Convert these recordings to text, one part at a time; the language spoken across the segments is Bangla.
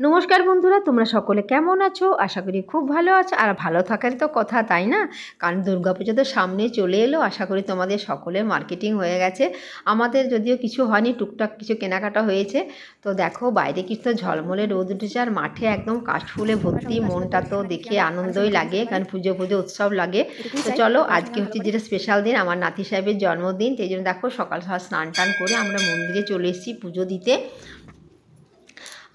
নমস্কার বন্ধুরা তোমরা সকলে কেমন আছো? আশা করি খুব ভালো আছো। আর ভালো থাকার তো কথা তাই না? কারণ দুর্গাপুজো তো সামনে চলে এলো আশা করি তোমাদের সকলের মার্কেটিং হয়ে গেছে। আমাদের যদিও কিছু হয়নি টুকটাক কিছু কেনাকাটা হয়েছে। তো দেখো বাইরে কিছু তো ঝলমলে রোদ উঠেছে আর মাঠে একদম কাশফুলে ভর্তি মনটা তো দেখে আনন্দই লাগে কারণ পুজো পুজো উৎসব লাগে। তো চলো আজকে হচ্ছে যেটা স্পেশাল দিন আমার নাতি সাহেবের জন্মদিন। সেই জন্য দেখো সকাল সকাল স্নান টান করে আমরা মন্দিরে চলে এসেছি পুজো দিতে।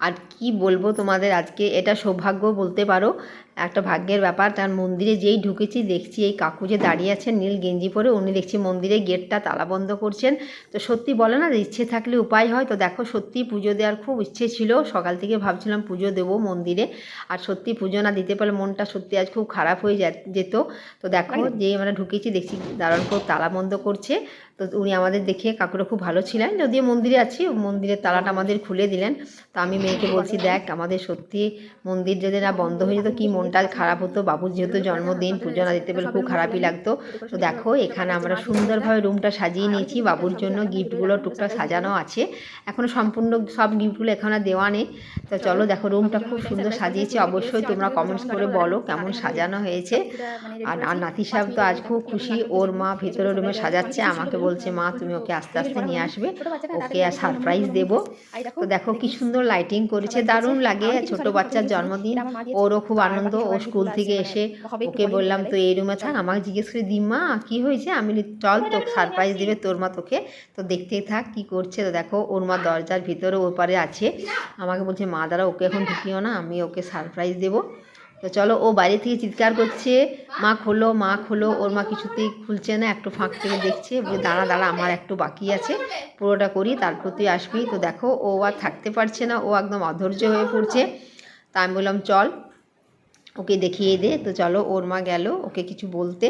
আর কি বলব তোমাদের আজকে? এটা সৌভাগ্য বলতে পারো। একটা ভাগ্যের ব্যাপার তার মন্দিরে যেই ঢুকেছি দেখছি এই কাকু যে দাঁড়িয়ে আছেন নীল গেঞ্জি পরে উনি দেখছি মন্দিরে গেটটা তালা বন্ধ করছেন। তো সত্যি বলে না যে ইচ্ছে থাকলে উপায় হয়। তো দেখো সত্যি পুজো দেওয়ার খুব ইচ্ছে ছিল। সকাল থেকে ভাবছিলাম পুজো দেবো মন্দিরে। আর সত্যি পুজো না দিতে পারলে মনটা সত্যি আজ খুব খারাপ হয়ে যা- যেত। তো দেখো যেই আমরা ঢুকেছি দেখছি দারুণ খুব তালা বন্ধ করছে। তো উনি আমাদের দেখে কাকুরা খুব ভালো ছিলেন। যদিও মন্দিরে আছি মন্দিরের তালাটা আমাদের খুলে দিলেন। তো আমি মেয়েকে বলছি দেখ আমাদের সত্যি মন্দির যদি না বন্ধ হয়ে যেত কী কি মনটা খারাপ হতো। বাবুর যেহেতু জন্মদিন, পুজো না দিতে পারলে খুব খারাপই লাগতো। তো দেখো, এখানে আমরা সুন্দরভাবে রুমটা সাজিয়ে নিয়েছি। বাবুর জন্য গিফটগুলো টুকটাক সাজানো আছে। এখনও সম্পূর্ণ সব গিফটগুলো এখানে দেওয়া নেই। তো চলো দেখো, রুমটা খুব সুন্দর সাজিয়েছি। অবশ্যই তোমরা কমেন্টস করে বলো কেমন সাজানো হয়েছে। আর আর নাতি সাহেব তো আজ খুব খুশি। ওর মা ভেতরে রুমে সাজাচ্ছে। আমাকে বলছে, মা, তুমি ওকে আস্তে আস্তে নিয়ে আসবে। ওকে আর সারপ্রাইজ দেবো। তো দেখো, কি সুন্দর লাইটিং করেছে। দারুণ লাগে ছোট বাচ্চার জন্মদিন। ওরও খুব আনন্দ ও স্কুল থেকে এসে ওকে বললাম তো এই রুমে থাক। আমাকে জিজ্ঞেস করে দি মা কী হয়েছে? আমি চল তো সারপ্রাইজ দেবে তোর মা তোকে। তো দেখতেই থাক কি করছে। তো দেখো ওর মা দরজার ভিতরে ওর পারে আছে। আমাকে বলছে মা দ্বারা ওকে এখন ঢুকিও না আমি ওকে সারপ্রাইজ দেবো। তো চলো ও বাইরে থেকে চিৎকার করছে। মা খোলো মা খোলো ওর মা কিছুতেই খুলছে না একটু ফাঁক থেকে দেখছে। বলে দাঁড়া দাঁড়া আমার একটু বাকি আছে পুরোটা করি তারপর তুই আসবি। তো দেখো ও আর থাকতে পারছে না ও একদম অধৈর্য হয়ে পড়ছে। তা আমি বললাম চল। ওকে দেখিয়ে দে। তো চলো, ওর মা গেল ওকে কিছু বলতে।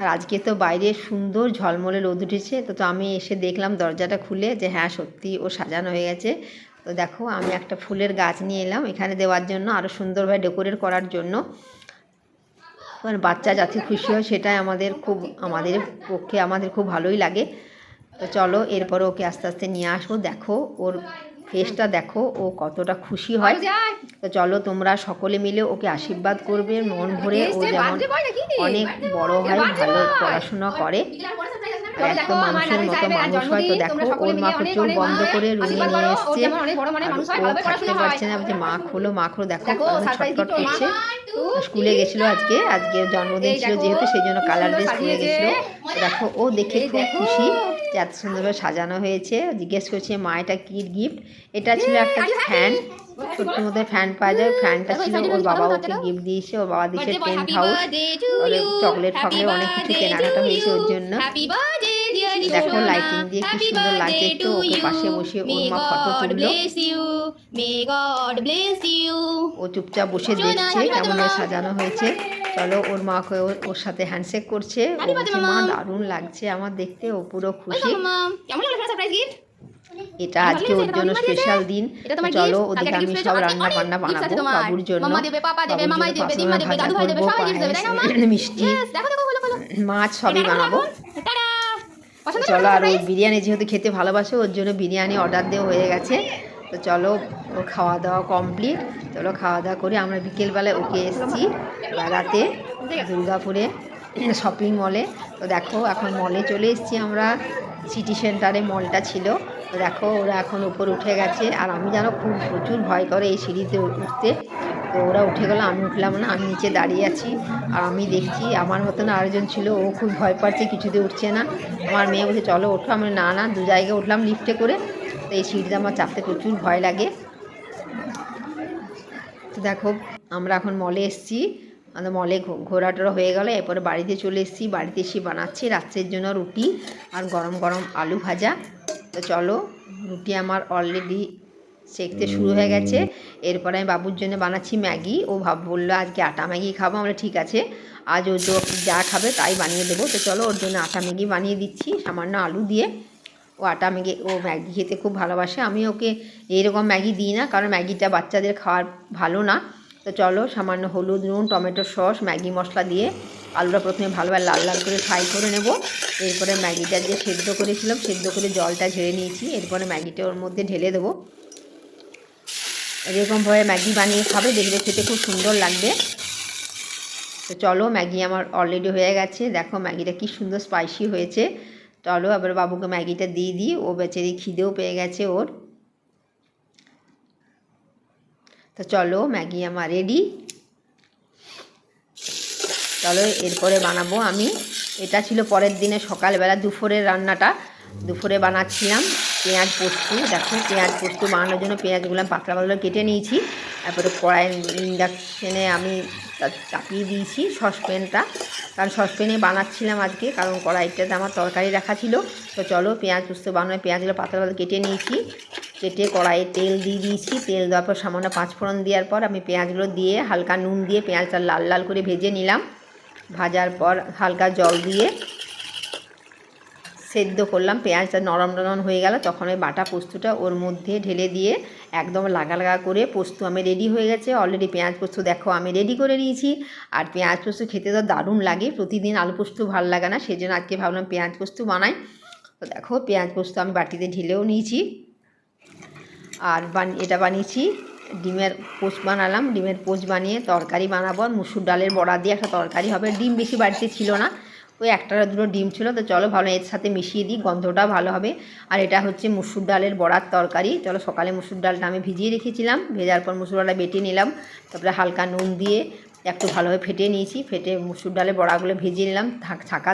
আর আজকে তো বাইরে সুন্দর ঝলমলে রোদ উঠেছে। তো তো আমি এসে দেখলাম দরজাটা খুলে যে হ্যাঁ সত্যি ও সাজানো হয়ে গেছে। তো দেখো, আমি একটা ফুলের গাছ নিয়ে এলাম এখানে দেওয়ার জন্য আরও সুন্দরভাবে ডেকোরেট করার জন্য। মানে বাচ্চা যাতে খুশি হয়, সেটাই আমাদের খুব, আমাদের পক্ষে আমাদের খুব ভালোই লাগে। তো চলো, এরপর ওকে আস্তে আস্তে নিয়ে আসব। দেখো, ওর ফেসটা দেখো ও কতটা খুশি হয়। তো চলো তোমরা সকলে মিলে ওকে আশীর্বাদ করবে মন ভরে ও যেমন অনেক বড় হয় ভালো পড়াশোনা করে। একদম মানুষের মতো মানুষ হয়। তো দেখো ওর মাকে চোখ বন্ধ করে রুমে নিয়ে এসছে। ও থাকতে পারছে না যে মা খোলো মা খোলো দেখো ছটফট করছে স্কুলে গেছিল আজকে আজকে জন্মদিন ছিল যেহেতু সেই জন্য কালার ড্রেস পরে গেছিল। দেখো ও দেখে খুব খুশি। যে এত সুন্দরভাবে সাজানো হয়েছে। জিজ্ঞেস করছে মা এটা কি গিফট এটা ছিল একটা ফ্যান ছোট্ট মধ্যে ফ্যান পাওয়া যায়। ফ্যানটা ছিল ওর বাবা ওকে গিফট দিয়েছে। ওর বাবা দিয়েছে টেন্ট হাউস চকলেট ফকলেট অনেক কিছু কেনাকাটা হয়েছে ওর জন্য। দেখো লাইটিং দিয়ে কি সুন্দর লাগছে একটু ওকে পাশে বসে ওর মা ফটো তুললো. ও চুপচাপ বসে দেখছে কেমন সাজানো হয়েছে। চলো ওর মাকে ওর- ওর সাথে হ্যান্ডশেক করছে। মা দারুণ লাগছে আমার দেখতে ও পুরো খুশি। এটা আজকে ওর জন্য স্পেশাল দিন। চলো ওদিকে আমি সব রান্না বান্না বানাবো। বাবুর জন্য মিষ্টি। মাছ সবই বানাবো। চলো আর ওই বিরিয়ানি যেহেতু খেতে ভালোবাসে ওর জন্য বিরিয়ানি অর্ডার দেওয়া হয়ে গেছে। তো চলো, ওর খাওয়া দাওয়া কমপ্লিট চলো খাওয়া দাওয়া করে আমরা বিকেলবেলায় ওকে এসেছি বেড়াতে দুর্গাপুরে শপিং মলে তো দেখো, এখন মলে চলে এসেছি আমরা। সিটি সেন্টারে মলটা ছিল। তো দেখো, ওরা এখন উপর উঠে গেছে। আর আমি যেন খুব প্রচুর ভয় করে এই সিঁড়িতে উঠতে। তো ওরা উঠে গেলো, আমি উঠলাম না, আমি নিচে দাঁড়িয়ে আছি। আর আমি দেখছি, আমার মতন আরেকজন ছিল, ও খুব ভয় পাচ্ছে, কিছুতে উঠছে না। আমার মেয়ে বলছে, চলো, ওঠো। আমি না না, দু জায়গায় উঠলাম লিফটে করে। তো এই সিঁড়িতে আমার চাপতে প্রচুর ভয় লাগে। তো দেখো, আমরা এখন মলে এসেছি। আমাদের মলে ঘোরা টোরা হয়ে গেল। এরপরে বাড়িতে চলে এসেছি। বাড়িতে এসে বানাচ্ছি রাত্রের জন্য রুটি আর গরম গরম আলু ভাজা। তো চলো, রুটি আমার অলরেডি সেকতে শুরু হয়ে গেছে। এরপরে আমি বাবুর জন্য বানাচ্ছি ম্যাগি। ও ভাব, বলল, আজকে আটা ম্যাগি খাব? আমরা ঠিক আছে। আজ ও যা খাবে তাই বানিয়ে দেবো। তো চলো, ওর জন্য আটা ম্যাগি বানিয়ে দিচ্ছি সামান্য আলু দিয়ে। ও আটা ম্যাগি, ও ম্যাগি খেতে খুব ভালোবাসে। আমি ওকে এইরকম ম্যাগি দিই না, কারণ ম্যাগিটা বাচ্চাদের খাওয়ার ভালো না। তো চলো, সামান্য হলুদ, নুন, টমেটো সস, ম্যাগি মশলা দিয়ে আলুটা প্রথমে ভালোভাবে লাল লাল করে ফ্রাই করে নেব। এরপরে ম্যাগিটা যে সেদ্ধ করেছিলাম, সেদ্ধ করে জলটা ঝেড়ে নিয়েছি। এরপরে ম্যাগিটা ওর মধ্যে ঢেলে দেবো। এরকমভাবে ম্যাগি বানিয়ে খাবে, দেখবে খেতে খুব সুন্দর লাগবে। তো চলো, ম্যাগি আমার অলরেডি হয়ে গেছে। দেখো ম্যাগিটা কি সুন্দর স্পাইসি হয়েছে। চলো, এবার বাবুকে ম্যাগিটা দিয়ে দিই। ও বেচারি খিদেও পেয়ে গেছে ওর। তো চলো, ম্যাগি আমার রেডি চলো, এরপরে বানাবো আমি। এটা ছিল পরের দিনে সকালবেলা দুপুরের রান্নাটা। দুপুরে বানাচ্ছিলাম পেঁয়াজ পোস্ত। দেখো, পেঁয়াজ পোস্ত বানানোর জন্য পেঁয়াজগুলো পাতলা পাতলা কেটে নিয়েছি। তারপরে কড়াই ইন্ডাকশানে আমি চাপিয়ে দিয়েছি সসপ্যানটা। কারণ সসপ্যানে বানাচ্ছিলাম আজকে, কারণ কড়াইটাতে আমার তরকারি রাখা ছিল। তো চলো পেঁয়াজ পোস্ত বানানো পেঁয়াজগুলো পাতলা পাতলা কেটে নিয়েছি। কেটে কড়াইয়ে তেল দিয়ে দিয়েছি। তেল দেওয়ার পর সামান্য পাঁচফোড়ন দেওয়ার পর আমি পেঁয়াজগুলো দিয়ে হালকা নুন দিয়ে পেঁয়াজটা লাল লাল করে ভেজে নিলাম। ভাজার পর হালকা জল দিয়ে সেদ্ধ করলাম, পেঁয়াজটা নরম নরম হয়ে গেল, তখন ওই বাটা পোস্তটা ওর মধ্যে ঢেলে দিয়ে একদম লাগা লাগা করে পোস্ত আমি রেডি হয়ে গেছে। অলরেডি পেঁয়াজ পোস্ত দেখো আমি রেডি করে নিয়েছি। আর পেঁয়াজ পোস্ত খেতে তো দারুণ লাগে, প্রতিদিন আলু পোস্ত ভালো লাগে না সেই জন্য আজকে ভাবলাম পেঁয়াজ পোস্ত বানাই। তো দেখো পেঁয়াজ পোস্ত আমি বাটিতে ঢেলেও নিয়েছি। আর বান, এটা বানিয়েছি, ডিমের পোচ বানালাম, ডিমের পোচ বানিয়ে তরকারি বানাবো। আর মুসুর ডালের বড়া দিয়ে একটা তরকারি হবে, ডিম বেশি বাড়িতে ছিল না। ওই একটা দুটো ডিম ছিল, তো চলো ভালো এর সাথে মিশিয়ে দিই, গন্ধটা ভালো হবে। আর এটা হচ্ছে মুসুর ডালের বড়ার তরকারি। চলো সকালে মুসুর ডালটা আমি ভিজিয়ে রেখেছিলাম, ভেজার পর মুসুর ডালটা বেটে নিলাম, তারপরে হালকা নুন দিয়ে একটু ভালোভাবে ফেটে নিয়েছি, ফেটে মুসুর ডালের বড়াগুলো ভেজে নিলাম, থাক- ছাকা